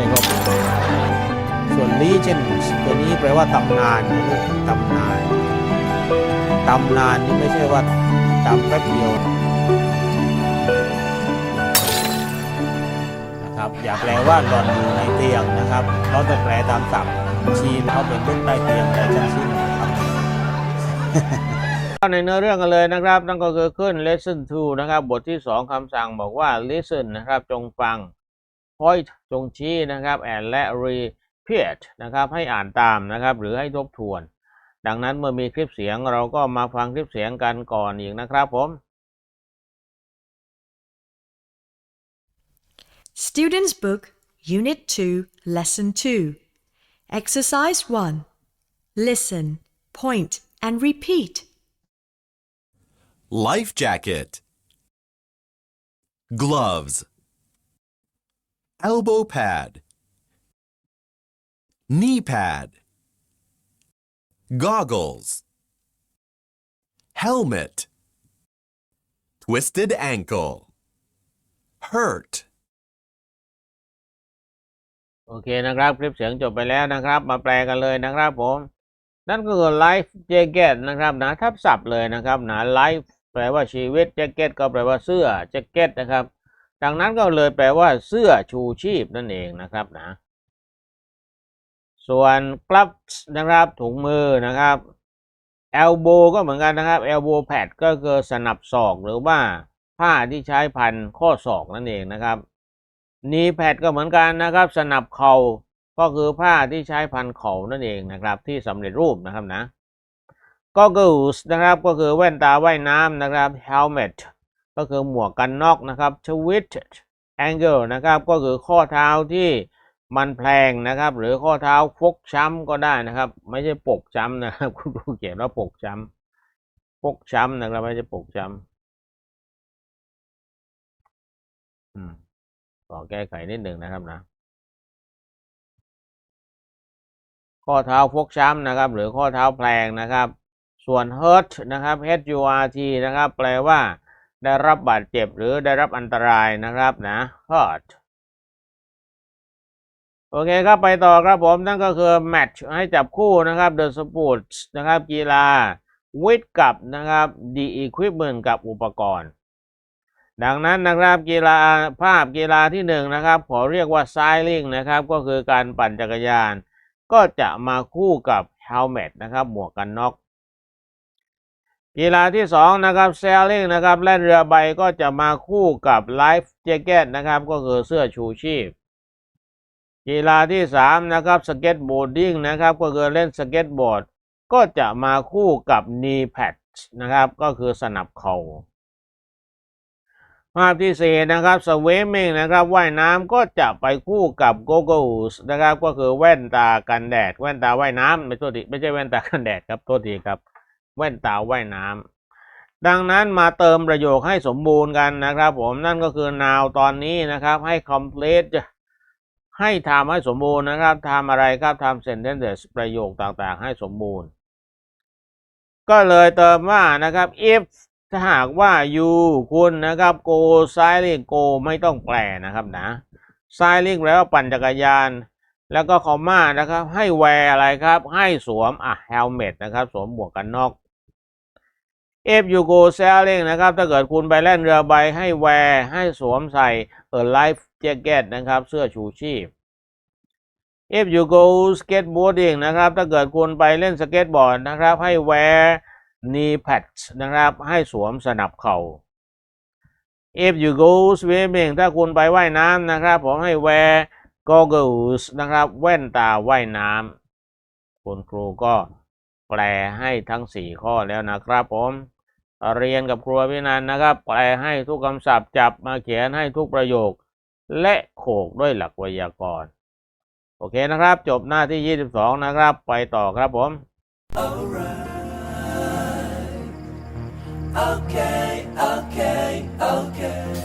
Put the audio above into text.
ช่ครับ ส่วน legends ตัวนี้แปลว่าตำนานนะลูกตำนานตำนานนี่ไม่ใช่ว่าตำแป๊บเดียวนะครับอย่าแปลว่าหล่อนอยู่ในเตียงนะครับเราจะแปลตามศัพท์ชีนเขาเป็นลูกใต้เตียงอะไรทั้งสิ้นนะครับเข้าในเนื้อเรื่องกันเลยนะครับนั่นก็คือขึ้น lesson 2 นะครับ บทที่ 2คำสั่งบอกว่า listen นะครับ จงฟัง point จงชี้นะครับ and และ repeat นะครับ ให้อ่านตามนะครับ หรือให้ทบทวน ดังนั้นเมื่อมีคลิปเสียงเราก็มาฟังคลิปเสียงกันก่อนอีกนะครับผม Students' Book, Unit 2, Lesson 2. Exercise 1. Listen, point, and repeat. Life jacket. Gloves. Elbow pad. Knee pad. Goggles. Helmet. Twisted ankle. Hurt. โอเคนะครับ คลิปเสียงจบไปแล้วนะครับ มาแปลกันเลยนะครับผม นั่นก็คือ life jacket นะครับนะทับศัพท์เลยนะครับนะ life แปลว่าชีวิต jacket ก็แปลว่าเสื้อ jacket นะครับ ดังนั้นก็เลยแปลว่าเสื้อชูชีพนั่นเองนะครับนะ ส่วน gloves นะครับถุงมือนะครับ elbow ก็เหมือนกันนะครับ elbow pad ก็คือสนับศอกหรือว่าผ้าที่ใช้พันข้อศอกนั่นเองนะครับนีแพดก็เหมือนกันนะครับ สนับเข่าก็คือผ้าที่ใช้พันเข่านั่นเองนะครับ ที่สำเร็จรูปนะครับนะ goggles นะครับก็คือแว่นตาว่ายน้ำนะครับ helmet ก็คือหมวกกันน็อกนะครับ twisted ankle นะครับก็คือข้อเท้าที่มันแพลงนะครับ หรือข้อเท้าฟกช้ำก็ได้นะครับ ไม่ใช่ปกช้ำนะครับ คุณครูเขียนว่าปกช้ำฟกช้ำนะครับไม่ใช่ปกช้ำอืมขอแก้ไขนิดหนึ่งนะครับนะข้อเท้าฟกช้ำนะครับ หรือข้อเท้าแพลงนะครับ ส่วน hurt นะครับ h u r t นะครับ แปลว่า ได้รับบาดเจ็บหรือได้รับอันตรายนะครับนะ hurt โอเคครับไปต่อครับผมนั่นก็คือ match ให้จับคู่นะครับ the sports นะครับ กีฬา with กับนะครับ the equipment กับอุปกรณ์ ดังนั้นนะครับกีฬาภาพกีฬาที่หนึ่งนะครับ ขอเรียกว่า sailing นะครับ ก็คือการปั่นจักรยาน ก็จะมาคู่กับ helmet นะครับ หมวกกันน็อก กีฬาที่สองนะครับ sailing นะครับแล่นเรือใบก็จะมาคู่กับ life jacket นะครับก็คือเสื้อชูชีพ กีฬาที่สามนะครับ skateboarding นะครับก็คือเล่นสเก็ตบอร์ดก็จะมาคู่กับ knee pads นะครับก็คือสนับเข่าภาพที่สี่นะครับ swimming นะครับว่ายน้ำก็จะไปคู่กับ goggles นะครับก็คือแว่นตากันแดด แว่นตาว่ายน้ำไม่โทษทีไม่ใช่แว่นตากันแดดครับโทษทีครับ แว่นตาว่ายน้ำดังนั้นมาเติมประโยคให้สมบูรณ์กันนะครับผมนั่นก็คือ now ตอนนี้นะครับให้ complete ให้ทำให้สมบูรณ์นะครับทำอะไรครับทำ sentences ประโยคต่างๆ ให้สมบูรณ์ ก็เลยเติมว่านะครับ if ถ้าหากว่า you คุณนะครับ go sailing go ไม่ต้องแปลนะครับนะ sailing แปลว่าปั่นจักรยาน แล้วก็คอมมานะครับ ให้ wear อะไรครับ ให้สวมอะ helmet นะครับ สวมหมวกกันน็อก if you go sailing นะครับ ถ้าเกิดคุณไปเล่นเรือใบให้ wear ให้สวมใส่เออ life jacket นะครับ เสื้อชูชีพ if you go skateboarding นะครับ ถ้าเกิดคุณไปเล่นสเก็ตบอร์ดนะครับ ให้ wear knee pads นะครับ ให้สวมสนับเข่า if you go swimming ถ้าคุณไปว่ายน้ำนะครับ ผมให้ wear goggles นะครับ แว่นตาว่ายน้ำคุณครูก็แปลให้ทั้ง 4 ข้อแล้วนะครับผมเรียนกับครูพินันนะครับ แปลให้ทุกคำศัพท์จับมาเขียนให้ทุกประโยค และโขกด้วยหลักไวยากรณ์โอเคนะครับ จบหน้าที่ 22 นะครับ ไปต่อครับผม Okay, okay.